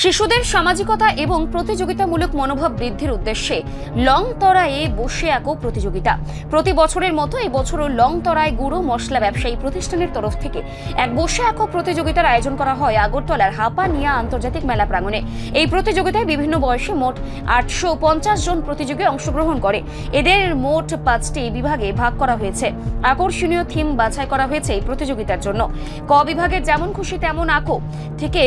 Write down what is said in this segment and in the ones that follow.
শিশুদের সামাজিকতা এবং প্রতিযোগিতামূলক মনোভাব বৃদ্ধির উদ্দেশ্যে লং তরায়ে বসে আঁকো প্রতিযোগিতা। প্রতি বছরের মতো এই বছরও লং তরায় গুঁড়ো মশলা ব্যবসায়ী প্রতিষ্ঠানের তরফ থেকে এক বসে আঁকো প্রতিযোগিতার আয়োজন করা হয় আগরতলার হাপানিয়া আন্তর্জাতিক মেলা প্রাঙ্গণে। এই প্রতিযোগিতায় বিভিন্ন বয়সে মোট আটশো পঞ্চাশ জন প্রতিযোগী অংশগ্রহণ করে। এদের মোট পাঁচটি বিভাগে ভাগ করা হয়েছে। আকর্ষণীয় থিম বাছাই করা হয়েছে এই প্রতিযোগিতার জন্য। ক বিভাগের যেমন খুশি তেমন আঁকো। থেকে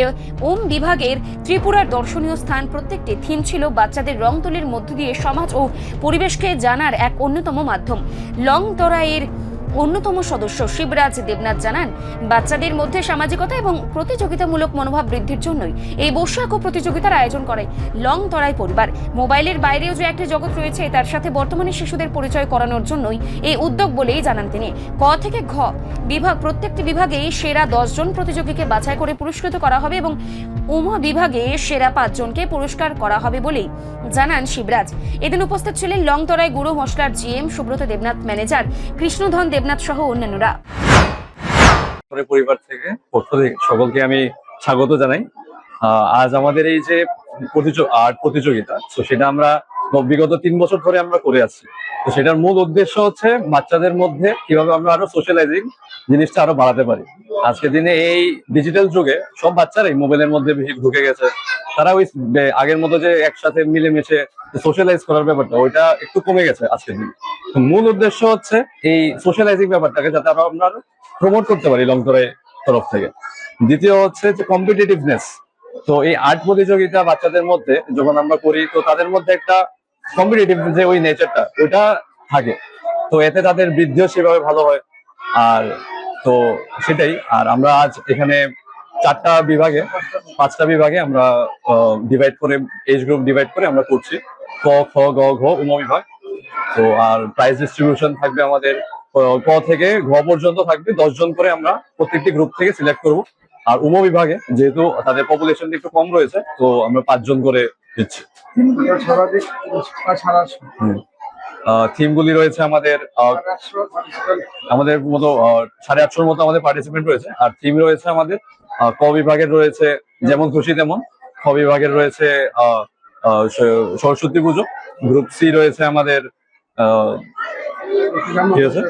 ওম বিভাগের ত্রিপুরার দর্শনীয় স্থান। প্রত্যেকটি থিম ছিল বাচ্চাদের রং তুলির মধ্য দিয়ে সমাজ ও পরিবেশকে জানার এক অন্যতম মাধ্যম। লং তরাইয়ের অন্যতম সদস্য শিবরাজ দেবনাথ জানান, বাচ্চাদের মধ্যে সামাজিকতা এবং প্রতিযোগিতামূলক মনোভাব বৃদ্ধির জন্যই এই বৈশাখ প্রতিযোগিতার আয়োজন করে লং তরাই পরিবার। মোবাইলের বাইরেও যে একটি জগৎ রয়েছে, তার সাথে বর্তমানে শিশুদের পরিচয় করানোর জন্যই এই উদ্যোগ বলেই জানান তিনি। ক থেকে ঘ বিভাগ, প্রত্যেকটি বিভাগেই সেরা দশজন প্রতিযোগীকে বাছাই করে পুরস্কৃত করা হবে এবং উমা বিভাগে সেরা পাঁচজনকে পুরস্কার করা হবে বলেই জানান শিবরাজ। এদিন উপস্থিত ছিলেন লংতরায় গুঁড়ো মশলার জিএম সুব্রত দেবনাথ, ম্যানেজার কৃষ্ণধন দেবনাথ সহ অন্যান্যরা। পরিবার থেকে সকলকে আমি স্বাগত জানাই। আজ আমাদের এই যে আর্ট প্রতিযোগিতা, তো সেটা আমরা বিগত তিন বছর ধরে আমরা করে আসছি তো সেটার মূল উদ্দেশ্য হচ্ছে বাচ্চাদের মধ্যে কীভাবে আমরা আরও সোশ্যালাইজিং জিনিসটা আরও বাড়াতে পারি। আজকের দিনে এই ডিজিটাল যুগে সব বাচ্চারাই মোবাইলের মধ্যে বেশি ঢুকে গেছে। তারা ওই আগের মতো যে একসাথে মিলেমিশে সোশ্যালাইজ করার ব্যাপারটা, ওইটা একটু কমে গেছে আজকের দিনে। মূল উদ্দেশ্য হচ্ছে এই সোশ্যালাইজিং ব্যাপারটাকে যাতে আমরা আপনার প্রমোট করতে পারি লং ধরে তরফ থেকে। দ্বিতীয় হচ্ছে যে কম্পিটিটিভনেস তো এই আর্ট প্রতিযোগিতা বাচ্চাদের মধ্যে যখন আমরা করি, তো তাদের মধ্যে একটা কম্পিটিটিভ যে ওই নেচারটা ওটা থাকে। তো এতে তাদের বৃদ্ধিও সেভাবে ভালো হয়। আর তো সেটাই, আর আমরা আজ এখানে চারটা বিভাগে, পাঁচটা বিভাগে আমরা ডিভাইড করে এজ গ্রুপ ডিভাইড করে আমরা করছি। ক, খ, গ, ঘ, উম বিভাগ তো আর প্রাইজ ডিস্ট্রিবিউশন থাকবে আমাদের ক থেকে ঘ পর্যন্ত থাকবে দশ জন করে আমরা প্রত্যেকটি গ্রুপ থেকে সিলেক্ট করব। আর উম বিভাগে যেহেতু তাদের পপুলেশন একটু কম রয়েছে, তো আমরা পাঁচজন করে দিচ্ছি। সর্বাধিক ছাড়া থিম গুলি রয়েছে আমাদের আমাদের মতো সাড়ে আটশোর মতো আমাদের পার্টিসিপেন্ট রয়েছে। আর থিম রয়েছে আমাদের ক বিভাগের রয়েছে, যেমন খুশি তেমন। খ বিভাগের রয়েছে সরস্বতী পুজো। গ্রুপ সি রয়েছে আমাদের আহ, কি আছে?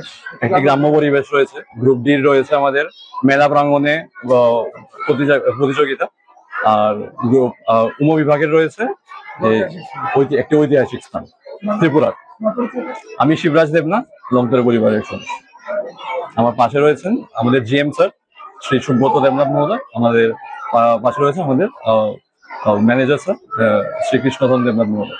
একটি গ্রাম্য পরিবেশ রয়েছে। গ্রুপ ডি রয়েছে আমাদের। মেলা প্রাঙ্গনে প্রতিযোগিতা। আর গ্রুপ উম বিভাগের রয়েছে একটি ঐতিহাসিক স্থান ত্রিপুরার আমি শিবরাজ দেবনাথ লঙ্কের পরিবারের সদস্য। আমার পাশে রয়েছেন আমাদের জিএম স্যার শ্রী সুব্রত দেবনাথ মহোদয়। আমাদের পাশে রয়েছে আমাদের ম্যানেজার স্যার শ্রীকৃষ্ণধন দেবনাথ মহোদয়।